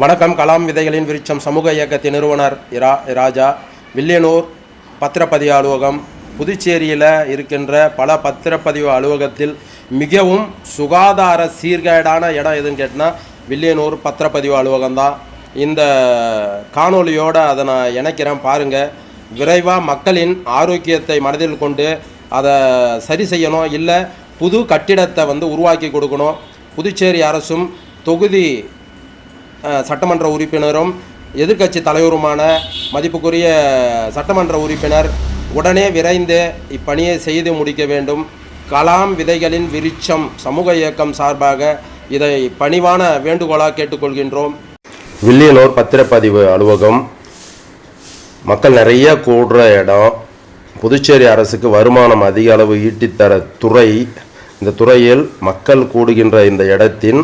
வணக்கம் கலாம் விதைகளின் விருட்சம் சமூக இயக்கத்தின் நிறுவனர் இரா ராஜா வில்லியனூர் பத்திரப்பதிவு அலுவலகம். புதுச்சேரியில் இருக்கின்ற பல பத்திரப்பதிவு அலுவலகத்தில் மிகவும் சுகாதார சீர்கேடான இடம் எதுன்னு கேட்டால் வில்லியனூர் பத்திரப்பதிவு அலுவலகம் தான் இந்த காணொளியோடு அதை நான் இணைக்கிறேன் பாருங்கள் விரைவாக மக்களின் ஆரோக்கியத்தை மனதில் கொண்டு அதை சரி செய்யணும். இல்லை புது கட்டிடத்தை வந்து உருவாக்கி கொடுக்கணும். புதுச்சேரி அரசும் தொகுதி சட்டமன்ற உறுப்பினரும் எதிர்க்கட்சி தலைவருமான மதிப்புக்குரிய சட்டமன்ற உறுப்பினர் உடனே விரைந்து இப்பணியை செய்து முடிக்க வேண்டும். கலாம் விதைகளின் விருட்சம் சமூக இயக்கம் சார்பாக இதை பணிவான வேண்டுகோளாக கேட்டுக்கொள்கின்றோம். வில்லியனூர் பத்திரப்பதிவு அலுவலகம். மக்கள் நிறைய கூடுற இடம். புதுச்சேரி அரசுக்கு வருமானம் அதிக அளவு ஈட்டித்தர துறை. இந்த துறையில் மக்கள் கூடுகின்ற இந்த இடத்தின்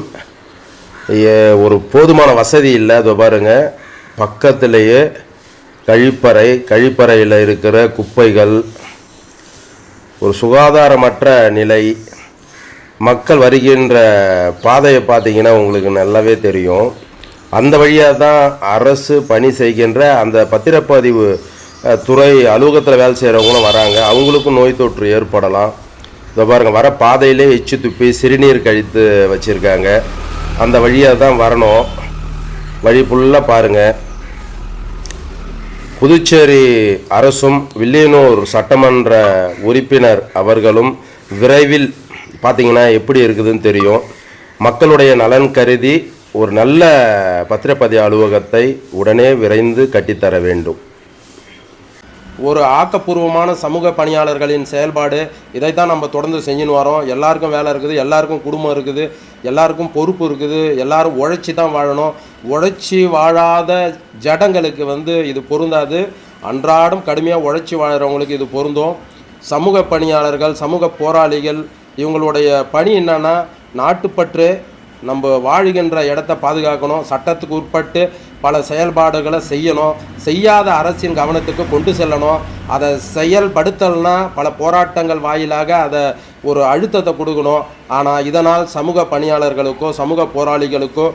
ஒரு போதுமான வசதி இல்லை. அதோ பாருங்க. பக்கத்திலேயே கழிப்பறை கழிப்பறையில் இருக்கிற குப்பைகள் ஒரு சுகாதாரமற்ற நிலை. மக்கள் வருகின்ற பாதையை பார்த்தீங்கன்னா உங்களுக்கு நல்லாவே தெரியும். அந்த வழியாக தான் அரசு பணி செய்கின்ற அந்த பத்திரப்பதிவு துறை அலுவலகத்தில் வேலை செய்கிறவங்களும் வராங்க. அவங்களுக்கும் நோய் தொற்று ஏற்படலாம். இதோ பாருங்கள் வர பாதையிலே எச்சு துப்பி சிறுநீர் கழித்து வச்சுருக்காங்க. அந்த வழியாக தான் வரணும். வழி ஃபுல்லாக பாருங்கள் புதுச்சேரி அரசும் வில்லியனூர் சட்டமன்ற உறுப்பினர் அவர்களும் விரைவில் பார்த்தீங்கன்னா எப்படி இருக்குதுன்னு தெரியும். மக்களுடைய நலன் கருதி ஒரு நல்ல பத்திரப்பதிவு அலுவலகத்தை உடனே விரைந்து கட்டித்தர வேண்டும். ஒரு ஆக்கப்பூர்வமான சமூக பணியாளர்களின் செயல்பாடு. இதைத்தான் நம்ம தொடர்ந்து செஞ்சுன்னு வரோம். எல்லாருக்கும் வேலை இருக்குது எல்லாருக்கும் குடும்பம் இருக்குது எல்லாருக்கும் பொறுப்பு இருக்குது எல்லாரும் உழைச்சி தான் வாழணும். உழைச்சி வாழாத ஜடங்களுக்கு வந்து இது பொருந்தாது. அன்றாடம் கடுமையாக உழைச்சி வாழறவங்களுக்கு இது பொருந்தும். சமூக பணியாளர்கள் சமூக போராளிகள் இவங்களுடைய பணி என்னென்னா நாட்டுப்பற்று நம்ம வாழுகின்ற இடத்த பாதுகாக்கணும். சட்டத்துக்கு உட்பட்டு பல செயல்பாடுகளை செய்யணும். செய்யாத அரசின் கவனத்துக்கு கொண்டு செல்லணும். அதை செயல்படுத்தலைன்னா பல போராட்டங்கள் வாயிலாக அதை ஒரு அழுத்தத்தை கொடுக்கணும். ஆனால் இதனால் சமூக பணியாளர்களுக்கோ சமூக போராளிகளுக்கோ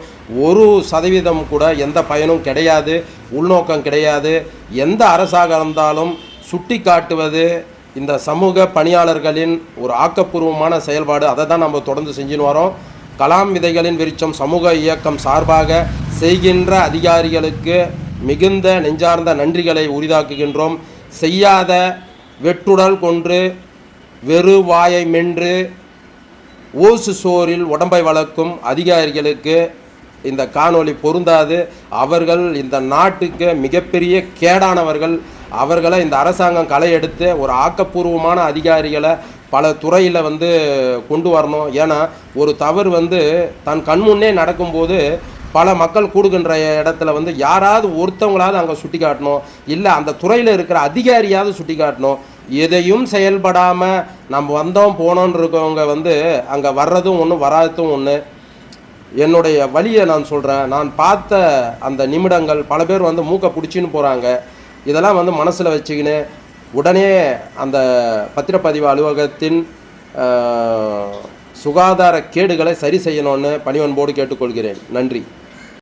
ஒரு சதவீதம் கூட எந்த பயனும் கிடையாது. உள்நோக்கம் கிடையாது. எந்த அரசாக இருந்தாலும் சுட்டி காட்டுவது இந்த சமூக பணியாளர்களின் ஒரு ஆக்கப்பூர்வமான செயல்பாடு. அதை தான் நம்ம தொடர்ந்து செஞ்சுன்னு வரோம். கலாம் விதைகளின் விருச்சம் சமூக இயக்கம் சார்பாக செய்கின்ற அதிகாரிகளுக்கு மிகுந்த நெஞ்சார்ந்த நன்றிகளை உரிதாக்குகின்றோம். செய்யாத வெட்டுடல் கொன்று வெறு வாயை மென்று ஓசு சோரில் உடம்பை வளர்க்கும் அதிகாரிகளுக்கு இந்த காணொளி பொருந்தாது. அவர்கள் இந்த நாட்டுக்கு மிகப்பெரிய கேடானவர்கள். அவர்களை இந்த அரசாங்கம் களை எடுத்து ஒரு ஆக்கப்பூர்வமான அதிகாரிகளை பல துறையில் வந்து கொண்டு வரணும். ஏன்னா ஒரு தவறு வந்து தன் கண்முன்னே நடக்கும்போது பல மக்கள் கூடுகின்ற இடத்துல வந்து யாராவது ஒருத்தவங்களாவது அங்கே சுட்டி காட்டணும் இல்லை அந்த துறையில் இருக்கிற அதிகாரியாவது சுட்டி காட்டணும் எதையும் செயல்படாமல் நம்ம வந்தோம் போனோன்னு இருக்கவங்க வந்து அங்கே வர்றதும் ஒன்று வராததும் ஒன்று என்னுடைய வழியை நான் சொல்கிறேன் நான் பார்த்த அந்த நிமிடங்கள் பல பேர் வந்து மூக்கை பிடிச்சின்னு போகிறாங்க இதெல்லாம் வந்து மனசில் வச்சுக்கின்னு உடனே அந்த பத்திரப்பதிவு அலுவலகத்தின் சுகாதார கேடுகளை சரி செய்யணும்னு பணிவன்போடு கேட்டுக்கொள்கிறேன். நன்றி.